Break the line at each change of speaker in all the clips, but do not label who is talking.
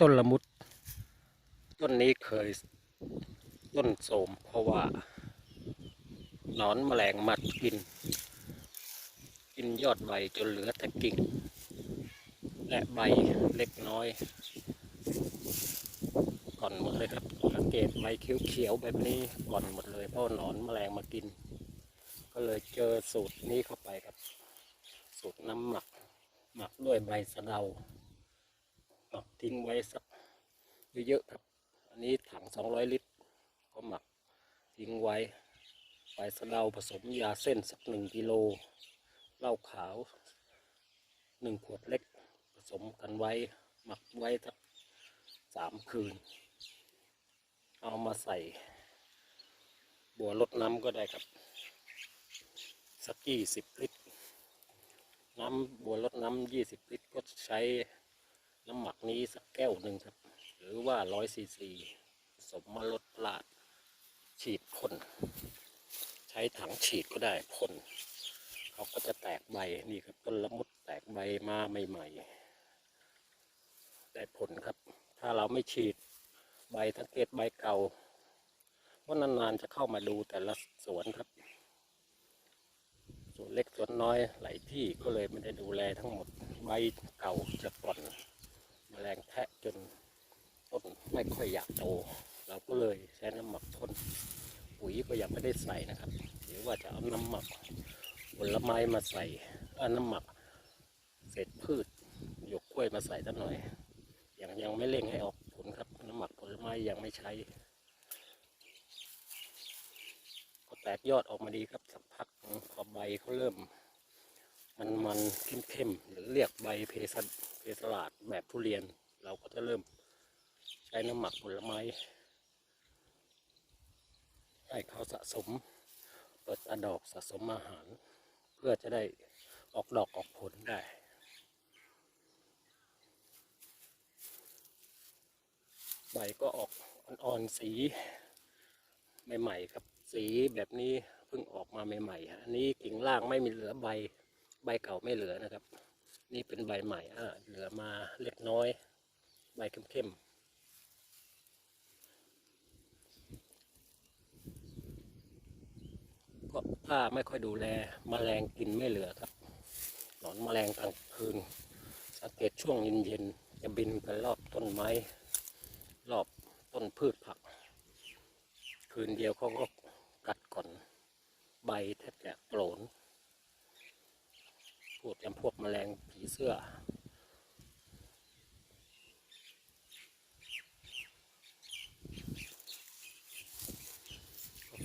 ต้นละมุด ต้นนี้เคยต้นโสมเพราะว่าหนอนแมลงมัดกิน กินยอดใบจนเหลือแต่กิ่ง และใบเล็กน้อย ก่อนหมดเลยครับสังเกตใบเขียวๆแบบนี้ก่อนหมดเลยเพราะหนอนแมลงมากิน ก็เลยเจอสูตรนี้เข้าไปครับ สูตรน้ำหมัก หมักด้วยใบสะเดา กทิ้งไว้สักเยอะๆครับ อันนี้ถัง200ลิตร ก็หมักทิ้งไว้ใบสะเดาผสมยาเส้นสักหนึ่งกิโลเหล้าขาวหนึ่งขวดเล็ก ผสมกันไว้หมักไว้สักสามคืน เอามาใส่ บัวรดน้ำก็ได้ครับ สักยี่สิบลิตร น้ำบัวรดน้ำยี่สิบลิตรก็ใช้ นี้สักแก้วหนึ่งครับ หรือว่าร้อยซีซีผสมมาลดลาด ฉีดพ่นใช้ถังฉีดก็ได้พ่นเขาก็จะแตกใบนี่ครับต้นละมุดแตกใบมาใหม่ๆ ได้ผลครับ ถ้าเราไม่ฉีดใบสังเกตใบเก่าว่านานๆจะเข้ามาดูแต่ละสวนครับส่วนเล็กส่วนน้อยหลายที่ก็เลยไม่ได้ดูแลทั้งหมดใบเก่าจะก่อนแมลงแทะจนต้นไม่ค่อยอยากโต เราก็เลยใช้ น้ำหมักพ่นปุ๋ยก็ยังไม่ได้ใส่นะครับเดี๋ยวว่าจะเอาน้ำหมักผลไม้มาใส่เอาน้ำหมักเศษพืชหยกกล้วยมาใส่สักหน่อยยังยังไม่เร่งให้ออกผลครับน้ำหมักผลไม้ยังไม่ใช้ก็แตกยอดออกมาดีครับสักพักพอใบเขาเริ่ม มันมันเข้มเข้มหรือเรียกใบเพสเพสลาดแบบทุเรียน เราก็จะเริ่มใช้น้ำหมักผลไม้ ให้เขาสะสม เปิดตาดอกสะสมอาหาร เพื่อจะได้ออกดอกออกผลได้ใบก็ออกอ่อนๆสีใหม่ๆครับ สีแบบนี้เพิ่งออกมาใหม่ๆอันนี้กิ่งล่างไม่มีเหลือใบ ใบเก่าไม่เหลือนะครับ นี่เป็นใบใหม่อะเหลือมาเล็กน้อย ใบเข้มๆก็ ถ้าไม่ค่อยดูแลมแมลงกินไม่เหลือครับ หนอนแมลงกลางคืน สังเกตช่วงเย็นๆจะบินไปรอบต้นไม้ รอบต้นพืชผัก คืนเดียวเขาก็กัดก่อน ใบแทบจะโกรนพวกจำพวกแมลงผีเสื้อ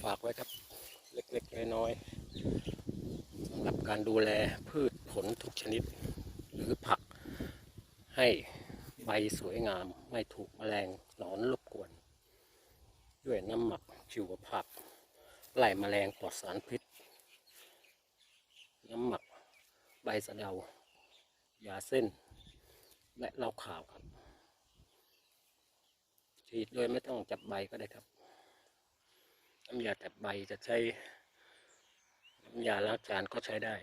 ฝากไว้ครับ เล็กๆ น้อยๆสำหรับการดูแลพืชผลทุกชนิด หรือผักให้ใบสวยงามไม่ถูกแมลงหนอนรบกวน ด้วยน้ำหมักชีวภาพไล่แมลงปลอดสารพิษ น้ำหมักใบสะเดายาเส้น และเหล้าขาวครับฉีดโดยไม่ต้องจับใบก็ได้ครับ น้ำยาแตบใบจะใช้น้ำยาล้างจานก็ใช้ได้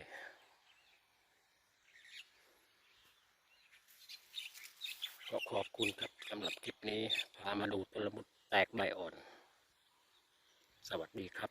ก็ขอบคุณครับสำหรับคลิปนี้ พามาดูต้นละมุดแตกใบอ่อน สวัสดีครับ